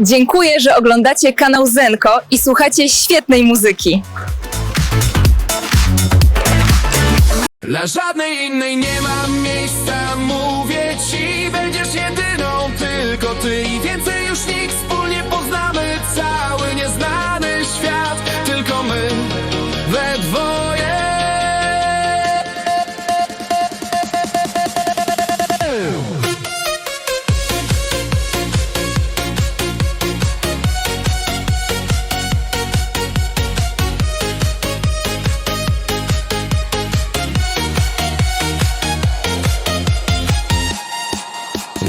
Dziękuję, że oglądacie kanał Zenko i słuchacie świetnej muzyki. Dla żadnej innej nie mam miejsca, mówię ci Będziesz jedyną, tylko ty i więcej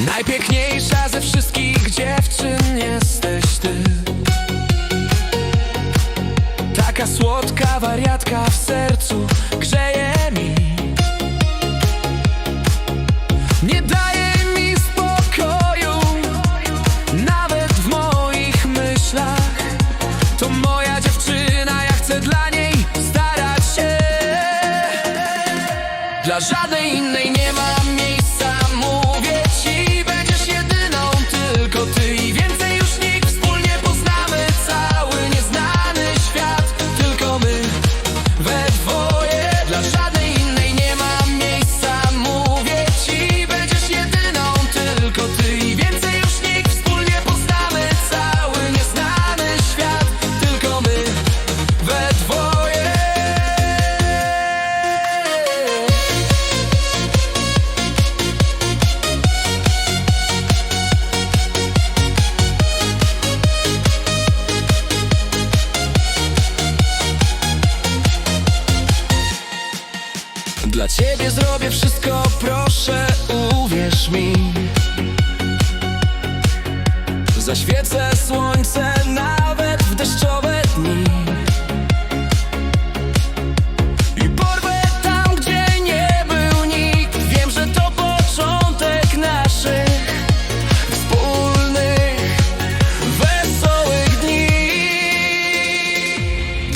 Najpiękniejsza ze wszystkich dziewczyn jesteś ty. Taka słodka wariatka w sercu grzeje mi. Nie daje mi spokoju Nawet w moich myślach. To moja dziewczyna, ja chcę dla niej starać się. Dla żadnej innej nie mam Dla ciebie zrobię wszystko, proszę, uwierz mi. Zaświecę słońce nawet w deszczowe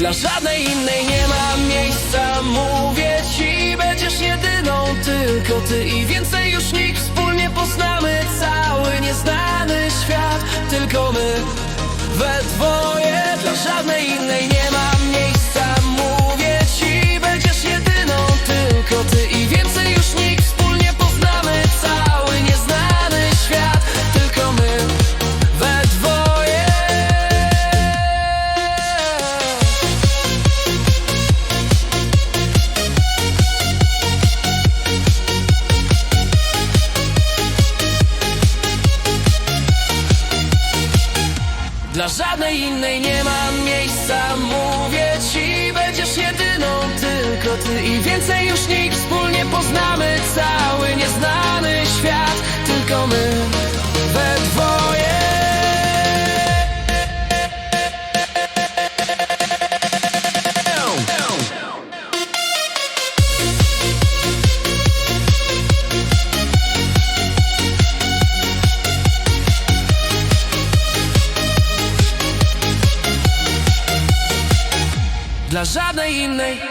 Dla żadnej innej nie ma miejsca. Mówię ci, będziesz jedyną Tylko ty i więcej już nikt. Wspólnie poznamy cały nieznany świat. Tylko my, we dwoje Dla żadnej innej nie mam miejsca. Mówię ci, będziesz jedyną Tylko ty i więcej już nikt Wspólnie Dla żadnej innej